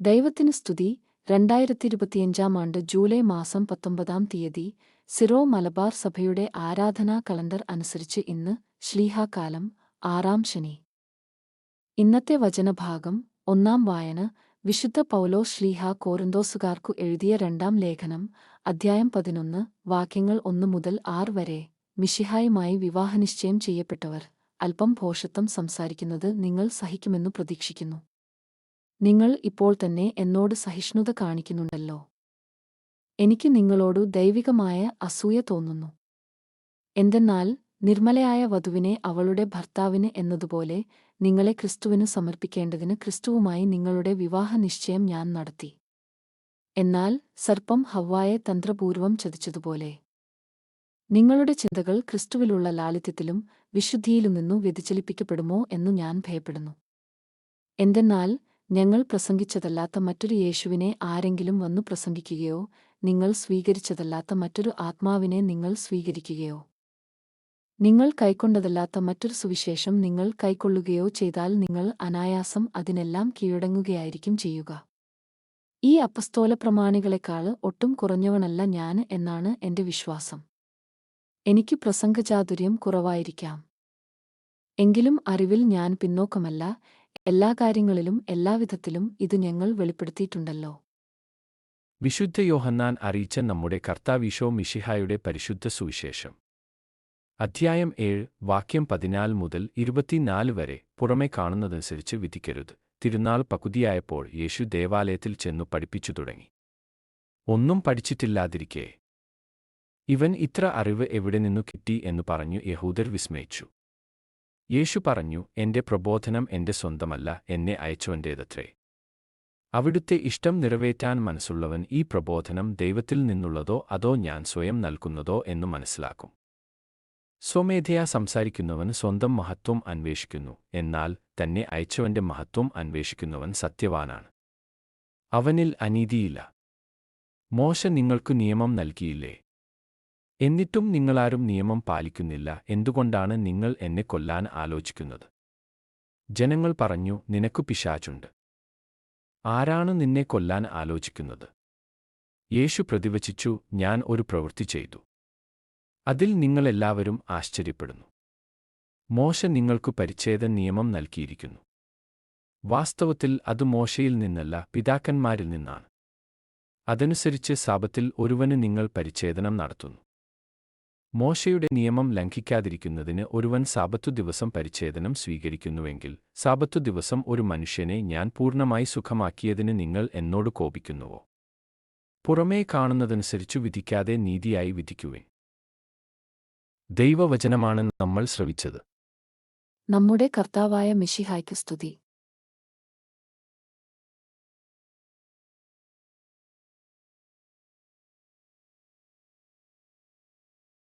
ദൈവത്തിന് സ്തുതി. രണ്ടായിരത്തി ഇരുപത്തിയഞ്ചാം ആണ്ട് ജൂലൈ മാസം പത്തൊമ്പതാം തീയതി സിറോ മലബാർ സഭയുടെ ആരാധനാ കലണ്ടർ അനുസരിച്ച് ഇന്ന് ശ്ലീഹാകാലം ആറാം ശനി. ഇന്നത്തെ വചനഭാഗം ഒന്നാം വായന വിശുദ്ധ പൗലോ ശ്ലീഹ കോരന്തോസുകാർക്കു എഴുതിയ രണ്ടാം ലേഖനം അധ്യായം പതിനൊന്ന് വാക്യങ്ങൾ ഒന്നു മുതൽ ആറ് വരെ. മിഷിഹായുമായി വിവാഹനിശ്ചയം ചെയ്യപ്പെട്ടവർ. അല്പം ഭോഷത്വം സംസാരിക്കുന്നത് നിങ്ങൾ സഹിക്കുമെന്നു പ്രതീക്ഷിക്കുന്നു. നിങ്ങൾ ഇപ്പോൾ തന്നെ എന്നോട് സഹിഷ്ണുത കാണിക്കുന്നുണ്ടല്ലോ. എനിക്ക് നിങ്ങളോടു ദൈവികമായ അസൂയ തോന്നുന്നു. എന്തെന്നാൽ നിർമ്മലയായ വധുവിനെ അവളുടെ ഭർത്താവിന് എന്നതുപോലെ നിങ്ങളെ ക്രിസ്തുവിന് സമർപ്പിക്കേണ്ടതിന് ക്രിസ്തുവുമായി നിങ്ങളുടെ വിവാഹ നിശ്ചയം ഞാൻ നടത്തി. എന്നാൽ സർപ്പം ഹവ്വായെ തന്ത്രപൂർവം ചതിച്ചതുപോലെ. നിങ്ങളുടെ ചിന്തകൾ ക്രിസ്തുവിലുള്ള ലാളിത്യത്തിലും വിശുദ്ധിയിലും നിന്നു വ്യതിചലിപ്പിക്കപ്പെടുമോ എന്നു ഞാൻ ഭയപ്പെടുന്നു. എന്തെന്നാൽ ഞങ്ങൾ പ്രസംഗിച്ചതല്ലാത്ത മറ്റൊരു യേശുവിനെ ആരെങ്കിലും വന്നു പ്രസംഗിക്കുകയോ നിങ്ങൾ സ്വീകരിച്ചതല്ലാത്ത മറ്റൊരു ആത്മാവിനെ നിങ്ങൾ സ്വീകരിക്കുകയോ. നിങ്ങൾ കൈക്കൊണ്ടതല്ലാത്ത മറ്റൊരു സുവിശേഷം നിങ്ങൾ കൈക്കൊള്ളുകയോ ചെയ്താൽ നിങ്ങൾ അനായാസം അതിനെല്ലാം കീഴടങ്ങുകയായിരിക്കും ചെയ്യുക. ഈ അപ്പസ്തോല പ്രമാണികളെക്കാൾ ഒട്ടും കുറഞ്ഞവനല്ല ഞാൻ എന്നാണ് എന്റെ വിശ്വാസം. എനിക്ക് പ്രസംഗചാതുര്യം കുറവായിരിക്കാം. എങ്കിലും അറിവിൽ ഞാൻ പിന്നോക്കമല്ല എല്ലാ കാര്യങ്ങളിലും എല്ലാവിധത്തിലും ഇത് ഞങ്ങൾ വെളിപ്പെടുത്തിയിട്ടുണ്ടല്ലോ. വിശുദ്ധ യോഹന്നാൻ അറിയിച്ച നമ്മുടെ കർത്താവിശോ മിഷിഹായുടെ പരിശുദ്ധ സുവിശേഷം. അധ്യായം ഏഴ് വാക്യം പതിനാല് മുതൽ ഇരുപത്തിനാല് വരെ പുറമെ കാണുന്നതനുസരിച്ച് വിധിക്കരുത്. തിരുനാൾ പകുതിയായപ്പോൾ യേശു ദേവാലയത്തിൽ ചെന്നു പഠിപ്പിച്ചു തുടങ്ങി. ഒന്നും പഠിച്ചിട്ടില്ലാതിരിക്കേ. ഇവൻ ഇത്ര അറിവ് എവിടെ നിന്നു കിട്ടി എന്നു പറഞ്ഞു യഹൂദർ വിസ്മയിച്ചു. യേശു പറഞ്ഞു എന്റെ പ്രബോധനം എന്റെ സ്വന്തമല്ല എന്നെ അയച്ചുവന്റേതത്രേ അവിടുത്തെ ഇഷ്ടം നിറവേറ്റാൻ മനസ്സുള്ളവൻ ഈ പ്രബോധനം ദൈവത്തിൽ നിന്നുള്ളതോ അതോ ഞാൻ സ്വയം നൽകുന്നതോ എന്നു മനസ്സിലാക്കും. സ്വമേധയാ സംസാരിക്കുന്നവൻ സ്വന്തം മഹത്വം അന്വേഷിക്കുന്നു എന്നാൽ തന്നെ അയച്ചവന്റെ മഹത്വം അന്വേഷിക്കുന്നവൻ സത്യവാനാണ്. അവനിൽ അനീതിയില്ല. മോശ നിങ്ങൾക്കു നിയമം നൽകിയില്ലേ? എന്നിട്ടും നിങ്ങളാരും നിയമം പാലിക്കുന്നില്ല. എന്തുകൊണ്ടാണ് നിങ്ങൾ എന്നെ കൊല്ലാൻ ആലോചിക്കുന്നത്? ജനങ്ങൾ പറഞ്ഞു നിനക്കു പിശാചുണ്ട്. ആരാണ് നിന്നെ കൊല്ലാൻ ആലോചിക്കുന്നത്? യേശു പ്രതിവചിച്ചു ഞാൻ ഒരു പ്രവൃത്തി ചെയ്തു. അതിൽ നിങ്ങളെല്ലാവരും ആശ്ചര്യപ്പെടുന്നു. മോശ നിങ്ങൾക്കു പരിച്ഛേദ നിയമം നൽകിയിരിക്കുന്നു. വാസ്തവത്തിൽ അത് മോശയിൽ നിന്നല്ല പിതാക്കന്മാരിൽ നിന്നാണ്. അതനുസരിച്ച് സാപത്തിൽ ഒരുവന് നിങ്ങൾ പരിച്ഛേദനം നടത്തുന്നു. മോശയുടെ നിയമം ലംഘിക്കാതിരിക്കുന്നതിന് ഒരുവൻ സാപത്തു ദിവസം പരിച്ഛേദനം സ്വീകരിക്കുന്നുവെങ്കിൽ സാപത്തു ദിവസം ഒരു മനുഷ്യനെ ഞാൻ പൂർണമായി സുഖമാക്കിയതിന് നിങ്ങൾ എന്നോട് കോപിക്കുന്നുവോ? പുറമേ കാണുന്നതനുസരിച്ചു വിധിക്കാതെ നീതിയായി വിധിക്കുവേൻ. ദൈവവചനമാണ് നമ്മൾ ശ്രവിച്ചത്. നമ്മുടെ കർത്താവായ മിഷിഹായ്ക്ക് സ്തുതി.